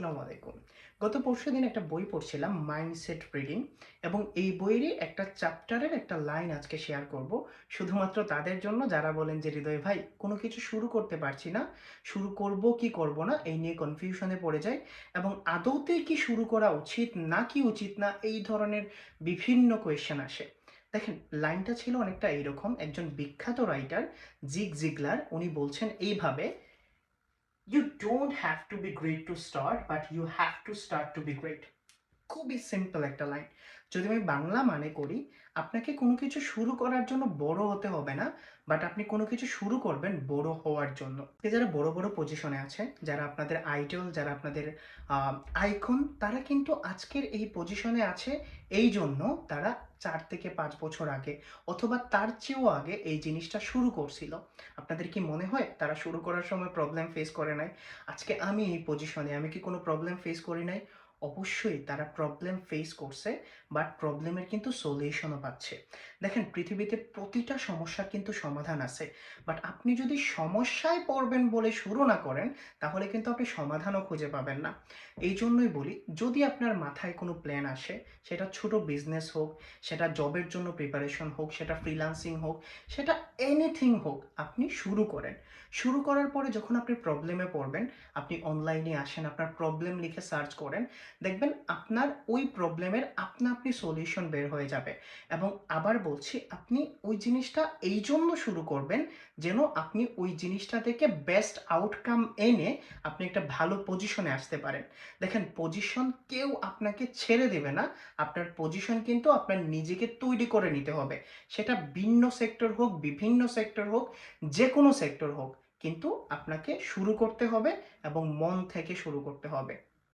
আসসালামু আলাইকুম। গত পরশু দিন একটা বই পড়ছিলাম মাইন্ডসেট রিডিং এবং এই বইয়েরই একটা চ্যাপ্টারের একটা লাইন আজকে শেয়ার করব। শুধুমাত্র তাদের জন্য, যারা বলেন যে, হৃদয় ভাই, কোনো কিছু শুরু করতে পারছি না, শুরু করব কি করব না, এই নিয়ে কনফিউশনে পড়ে যায় এবং আদৌতে কি শুরু করা উচিত, না কি উচিত না, এই ধরনের বিভিন্ন কোয়েশ্চেন আসে। দেখেন লাইনটা ছিল অনেকটা এইরকম, একজন বিখ্যাত রাইটার জিগ জিগলার উনি বলছেন এইভাবে you don't have to be great to start but you have to start to be great খুবই সিম্পল একটা লাইন যদি আমি বাংলা মানে করি, আপনাকে কোনো কিছু শুরু করার জন্য বড় হতে হবে না বাট আপনি কোনো কিছু শুরু করবেন বড় হওয়ার জন্য। যারা বড় বড় পজিশনে আছে যারা আপনাদের আইডল যারা আপনাদের আইকন তারা কিন্তু আজকের এই পজিশনে আছে এই জন্য তারা চার থেকে পাঁচ বছর আগে অথবা তার চেয়েও আগে এই জিনিসটা শুরু করছিল। আপনাদের কি মনে হয় তারা শুরু করার সময় প্রবলেম ফেস করে নাই? আজকে আমি এই পজিশনে আমি কি কোনো প্রবলেম ফেস করি নাই? অবশ্যই তারা প্রবলেম ফেস করছে বাট প্রবলেমের কিন্তু সলিউশনও পাচ্ছে। দেখেন, পৃথিবীতে প্রতিটা সমস্যার কিন্তু সমাধান আছে বাট আপনি যদি সমস্যায় পড়বেন বলে শুরু না করেন, তাহলে কিন্তু আপনি সমাধানও খুঁজে পাবেন না। এই জন্যই বলি, যদি আপনার মাথায় কোনো প্ল্যান আসে, সেটা ছোট বিজনেস হোক, সেটা জবের জন্য প্রিপারেশন হোক, সেটা ফ্রিলান্সিং হোক, সেটা এনিথিং হোক, আপনি শুরু করেন। শুরু করার পরে যখন আপনি প্রবলেমে পড়বেন, আপনি অনলাইনে আসেন, আপনার প্রবলেম লিখে সার্চ করেন দেখবেন আপনার ওই প্রবলেমের আপনা আপনি সলিউশন বের হয়ে যাবে। এবং আবার বলছি, আপনি ওই জিনিসটা এই জন্য শুরু করবেন যেন আপনি ওই জিনিসটা থেকে বেস্ট আউটকাম এনে আপনি একটা ভালো পজিশনে আসতে পারেন। দেখেন পজিশন কেউ আপনাকে ছেড়ে দেবে না। আপনার পজিশন কিন্তু আপনার নিজেকে তৈরি করে নিতে হবে। সেটা ভিন্ন সেক্টর হোক, বিভিন্ন সেক্টর হোক যে কোনো সেক্টর হোক। কিন্তু আপনাকে শুরু করতে হবে এবং মন থেকে শুরু করতে হবে।